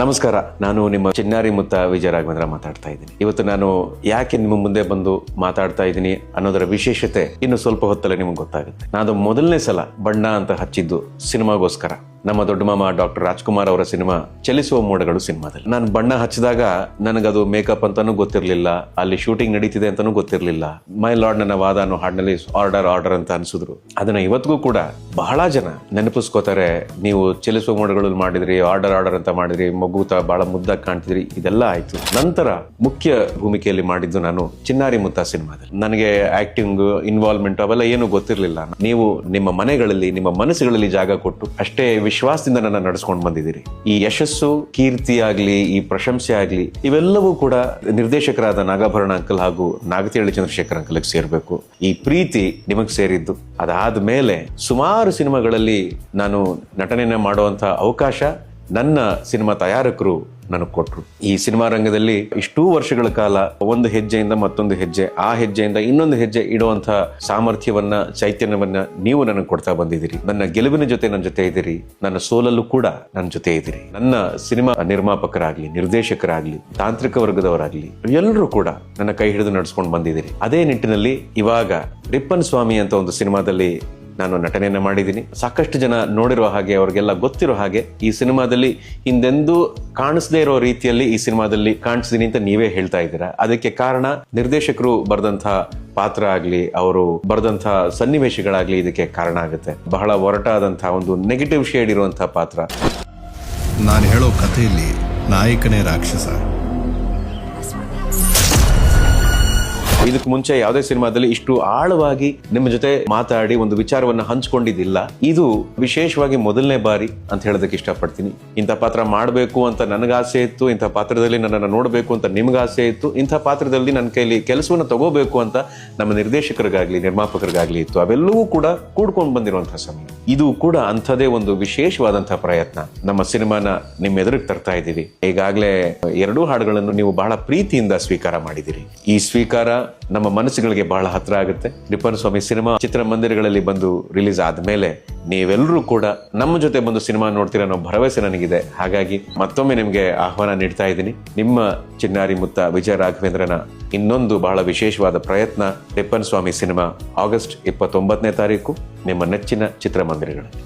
ನಮಸ್ಕಾರ, ನಾನು ನಿಮ್ಮ ಚಿನ್ನಾರಿ ಮುತ್ತ ವಿಜಯ ರಾಘವೇಂದ್ರ ಮಾತಾಡ್ತಾ ಇದ್ದೀನಿ. ಇವತ್ತು ನಾನು ಯಾಕೆ ನಿಮ್ಮ ಮುಂದೆ ಬಂದು ಮಾತಾಡ್ತಾ ಇದ್ದೀನಿ ಅನ್ನೋದರ ವಿಶೇಷತೆ ಇನ್ನು ಸ್ವಲ್ಪ ಹೊತ್ತಲ್ಲೇ ನಿಮಗೆ ಗೊತ್ತಾಗುತ್ತೆ. ನಾನು ಮೊದಲನೇ ಸಲ ಬಣ್ಣ ಅಂತ ಹಚ್ಚಿದ್ದು ಸಿನಿಮಾಗೋಸ್ಕರ. ನಮ್ಮ ದೊಡ್ಡ ಮಾಮ ಡಾಕ್ಟರ್ ರಾಜ್ಕುಮಾರ್ ಅವರ ಸಿನಿಮಾ ಚಲಿಸುವ ಮೋಡಗಳು ಸಿನಿಮಾದಲ್ಲಿ. ನಾನು ಬಣ್ಣ ಹಚ್ಚಿದಾಗ ನನಗದು ಮೇಕಪ್ ಅಂತಾನೂ ಗೊತ್ತಿರಲಿಲ್ಲ, ಅಲ್ಲಿ ಶೂಟಿಂಗ್ ನಡೀತಿದೆ ಅಂತಾನೂ ಗೊತ್ತಿರಲಿಲ್ಲ. ಮೈ ಲಾರ್ಡ್ ನನ್ನ ವಾದ ಅನ್ನೋ ಹಾಡಿನಲ್ಲಿ ಆರ್ಡರ್ ಆರ್ಡರ್ ಅಂತ ಅನ್ಸಿದ್ರು. ಅದನ್ನ ಇವತ್ತಿಗೂ ಕೂಡ ಬಹಳ ಜನ ನೆನಪಿಸ್ಕೋತಾರೆ, ನೀವು ಚಲಿಸುವ ಮೋಡಗಳು ಮಾಡಿದ್ರಿ, ಆರ್ಡರ್ ಆರ್ಡರ್ ಅಂತ ಮಾಡಿದ್ರಿ, ಮಗುತ ಬಹಳ ಮುದ್ದಾಗಿ ಕಾಣ್ತಿದ್ರಿ, ಇದೆಲ್ಲ ಆಯ್ತು. ನಂತರ ಮುಖ್ಯ ಭೂಮಿಕೆಯಲ್ಲಿ ಮಾಡಿದ್ದು ನಾನು ಚಿನ್ನಾರಿ ಮುತ್ತ ಸಿನಿಮಾದಲ್ಲಿ. ನನಗೆ ಆಕ್ಟಿಂಗ್ ಇನ್ವಾಲ್ವ್ಮೆಂಟ್ ಅವೆಲ್ಲ ಏನು ಗೊತ್ತಿರಲಿಲ್ಲ. ನೀವು ನಿಮ್ಮ ಮನೆಗಳಲ್ಲಿ, ನಿಮ್ಮ ಮನಸ್ಸುಗಳಲ್ಲಿ ಜಾಗ ಕೊಟ್ಟು ಅಷ್ಟೇ ವಿಶ್ವಾಸದಿಂದ ನನ್ನ ನಡೆಸ್ಕೊಂಡು ಬಂದಿದ್ದೀರಿ. ಈ ಯಶಸ್ಸು, ಕೀರ್ತಿ ಆಗಲಿ, ಈ ಪ್ರಶಂಸೆ ಆಗಲಿ, ಇವೆಲ್ಲವೂ ಕೂಡ ನಿರ್ದೇಶಕರಾದ ನಾಗಾಭರಣ ಅಂಕಲ್ ಹಾಗೂ ನಾಗತಿಹಳ್ಳಿ ಚಂದ್ರಶೇಖರ್ ಅಂಕಲ್ಗೆ ಸೇರಬೇಕು. ಈ ಪ್ರೀತಿ ನಿಮಗೆ ಸೇರಿದ್ದು. ಅದಾದ ಮೇಲೆ ಸುಮಾರು ಸಿನಿಮಾಗಳಲ್ಲಿ ನಾನು ನಟನೆಯನ್ನ ಮಾಡುವಂತ ಅವಕಾಶ ನನ್ನ ಸಿನಿಮಾ ತಯಾರಕರು ನನಗೆ ಕೊಟ್ಟರು ಈ ಸಿನಿಮಾ ರಂಗದಲ್ಲಿ ಇಷ್ಟೂ ವರ್ಷಗಳ ಕಾಲ ಒಂದು ಹೆಜ್ಜೆಯಿಂದ ಮತ್ತೊಂದು ಹೆಜ್ಜೆ, ಆ ಹೆಜ್ಜೆಯಿಂದ ಇನ್ನೊಂದು ಹೆಜ್ಜೆ ಇಡುವಂತ ಸಾಮರ್ಥ್ಯವನ್ನ, ಚೈತನ್ಯವನ್ನ ನೀವು ನನಗೆ ಕೊಡ್ತಾ ಬಂದಿದ್ದೀರಿ. ನನ್ನ ಗೆಲುವಿನ ಜೊತೆ ನನ್ನ ಜೊತೆ ಇದ್ದೀರಿ. ನನ್ನ ಸೋಲಲ್ಲೂ ಕೂಡ ನನ್ನ ಜೊತೆ ಇದ್ದೀರಿ. ನನ್ನ ಸಿನಿಮಾ ನಿರ್ಮಾಪಕರಾಗ್ಲಿ, ನಿರ್ದೇಶಕರಾಗ್ಲಿ, ತಾಂತ್ರಿಕ ವರ್ಗದವರಾಗ್ಲಿ, ಎಲ್ಲರೂ ಕೂಡ ನನ್ನ ಕೈ ಹಿಡಿದು ನಡೆಸ್ಕೊಂಡು ಬಂದಿದ್ದೀರಿ. ಅದೇ ನಿಟ್ಟಿನಲ್ಲಿ ಇವಾಗ ರಿಪ್ಪನ್ ಸ್ವಾಮಿ ಅಂತ ಒಂದು ಸಿನಿಮಾದಲ್ಲಿ ನಾನು ನಟನೆಯನ್ನು ಮಾಡಿದ್ದೀನಿ. ಸಾಕಷ್ಟು ಜನ ನೋಡಿರೋ ಹಾಗೆ, ಅವ್ರಿಗೆಲ್ಲ ಗೊತ್ತಿರೋ ಹಾಗೆ ಈ ಸಿನಿಮಾದಲ್ಲಿ ಹಿಂದೆಂದೂ ಕಾಣಿಸದೇ ಇರೋ ರೀತಿಯಲ್ಲಿ ಈ ಸಿನಿಮಾದಲ್ಲಿ ಕಾಣಿಸ್ತೀನಿ ಅಂತ ನೀವೇ ಹೇಳ್ತಾ ಇದ್ದೀರಾ? ಅದಕ್ಕೆ ಕಾರಣ ನಿರ್ದೇಶಕರು ಬರೆದಂಥ ಪಾತ್ರ ಆಗಲಿ, ಅವರು ಬರೆದಂಥ ಸನ್ನಿವೇಶಗಳಾಗಲಿ ಇದಕ್ಕೆ ಕಾರಣ ಆಗುತ್ತೆ. ಬಹಳ ಒರಟಾದಂಥ ಒಂದು ನೆಗೆಟಿವ್ ಶೇಡ್ ಇರುವಂತಹ ಪಾತ್ರ. ನಾನು ಹೇಳೋ ಕಥೆಯಲ್ಲಿ ನಾಯಕನೇ ರಾಕ್ಷಸ. ಇದಕ್ಕೆ ಮುಂಚೆ ಯಾವುದೇ ಸಿನಿಮಾದಲ್ಲಿ ಇಷ್ಟು ಆಳವಾಗಿ ನಿಮ್ಮ ಜೊತೆ ಮಾತಾಡಿ ಒಂದು ವಿಚಾರವನ್ನು ಹಂಚ್ಕೊಂಡಿದ್ದಿಲ್ಲ. ಇದು ವಿಶೇಷವಾಗಿ ಮೊದಲನೇ ಬಾರಿ ಅಂತ ಹೇಳೋದಕ್ಕೆ ಇಷ್ಟಪಡ್ತೀನಿ. ಇಂಥ ಪಾತ್ರ ಮಾಡಬೇಕು ಅಂತ ನನಗಾಸೆ ಇತ್ತು, ಇಂಥ ಪಾತ್ರದಲ್ಲಿ ನನ್ನನ್ನು ನೋಡಬೇಕು ಅಂತ ನಿಮ್ಗೆ ಆಸೆ ಇತ್ತು, ಇಂಥ ಪಾತ್ರದಲ್ಲಿ ನನ್ನ ಕೈಲಿ ಕೆಲಸವನ್ನು ತಗೋಬೇಕು ಅಂತ ನಮ್ಮ ನಿರ್ದೇಶಕರಿಗಾಗಲಿ, ನಿರ್ಮಾಪಕರಿಗಾಗಲಿ ಇತ್ತು. ಅವೆಲ್ಲವೂ ಕೂಡ ಕೂಡ್ಕೊಂಡು ಬಂದಿರುವಂತಹ ಸಮಯ. ಇದು ಕೂಡ ಅಂಥದೇ ಒಂದು ವಿಶೇಷವಾದಂತಹ ಪ್ರಯತ್ನ. ನಮ್ಮ ಸಿನಿಮಾನ ನಿಮ್ಮ ಎದುರಿಗೆ ತರ್ತಾ ಇದ್ದೀವಿ. ಈಗಾಗಲೇ ಎರಡೂ ಹಾಡುಗಳನ್ನು ನೀವು ಬಹಳ ಪ್ರೀತಿಯಿಂದ ಸ್ವೀಕಾರ ಮಾಡಿದಿರಿ ಈ ಸ್ವೀಕಾರ ನಮ್ಮ ಮನಸ್ಸುಗಳಿಗೆ ಬಹಳ ಹತ್ರ ಆಗುತ್ತೆ. ರಿಪ್ಪನ್ ಸ್ವಾಮಿ ಸಿನಿಮಾ ಚಿತ್ರಮಂದಿರಗಳಲ್ಲಿ ಬಂದು ರಿಲೀಸ್ ಆದ್ಮೇಲೆ ನೀವೆಲ್ಲರೂ ಕೂಡ ನಮ್ಮ ಜೊತೆ ಬಂದು ಸಿನಿಮಾ ನೋಡ್ತೀರ ಅನ್ನೋ ಭರವಸೆ ನನಗಿದೆ. ಹಾಗಾಗಿ ಮತ್ತೊಮ್ಮೆ ನಿಮಗೆ ಆಹ್ವಾನ ನೀಡ್ತಾ ಇದ್ದೀನಿ. ನಿಮ್ಮ ಚಿನ್ನಾರಿ ಮುತ್ತ ವಿಜಯ ರಾಘವೇಂದ್ರನ ಇನ್ನೊಂದು ಬಹಳ ವಿಶೇಷವಾದ ಪ್ರಯತ್ನ ರಿಪ್ಪನ್ ಸ್ವಾಮಿ ಸಿನಿಮಾ ಆಗಸ್ಟ್ ಇಪ್ಪತ್ತೊಂಬತ್ತನೇ ತಾರೀಕು ನಿಮ್ಮ ನೆಚ್ಚಿನ ಚಿತ್ರಮಂದಿರಗಳಲ್ಲಿ.